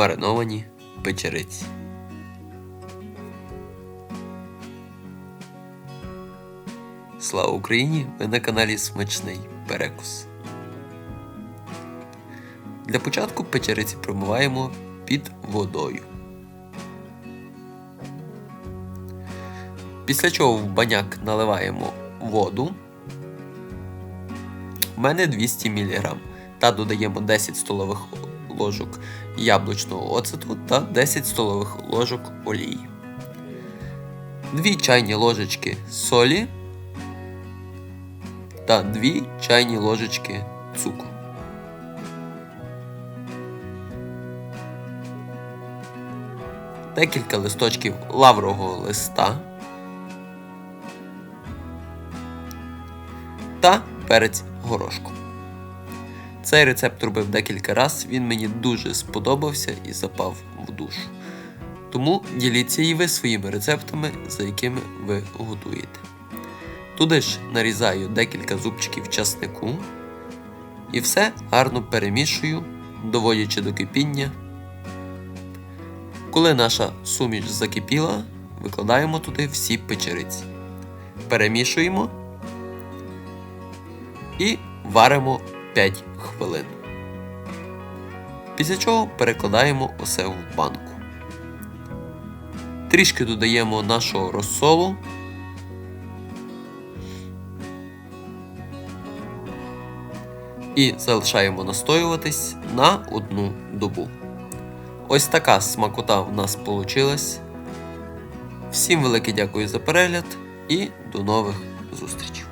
мариновані печериці. Слава Україні! Ви на каналі Смачний Перекус. Для початку печериці промиваємо під водою. Після чого в баняк наливаємо воду. У мене 200 мг. Та додаємо 10 столових ложок яблучного оцету та 10 столових ложок олії. 2 чайні ложечки солі та 2 чайні ложечки цукру. Декілька листочків лаврового листа та перець горошком. Цей рецепт робив декілька разів, він мені дуже сподобався і запав в душу. Тому діліться і ви своїми рецептами, за якими ви готуєте. Туди ж нарізаю декілька зубчиків часнику і все гарно перемішую, доводячи до кипіння. Коли наша суміш закипіла, викладаємо туди всі печериці. Перемішуємо і варимо 5 хвилин. Після чого перекладаємо усе в банку. Трішки додаємо нашого розсолу. І залишаємо настоюватись на одну добу. Ось така смакота в нас вийшла. Всім велике дякую за перегляд і до нових зустрічей!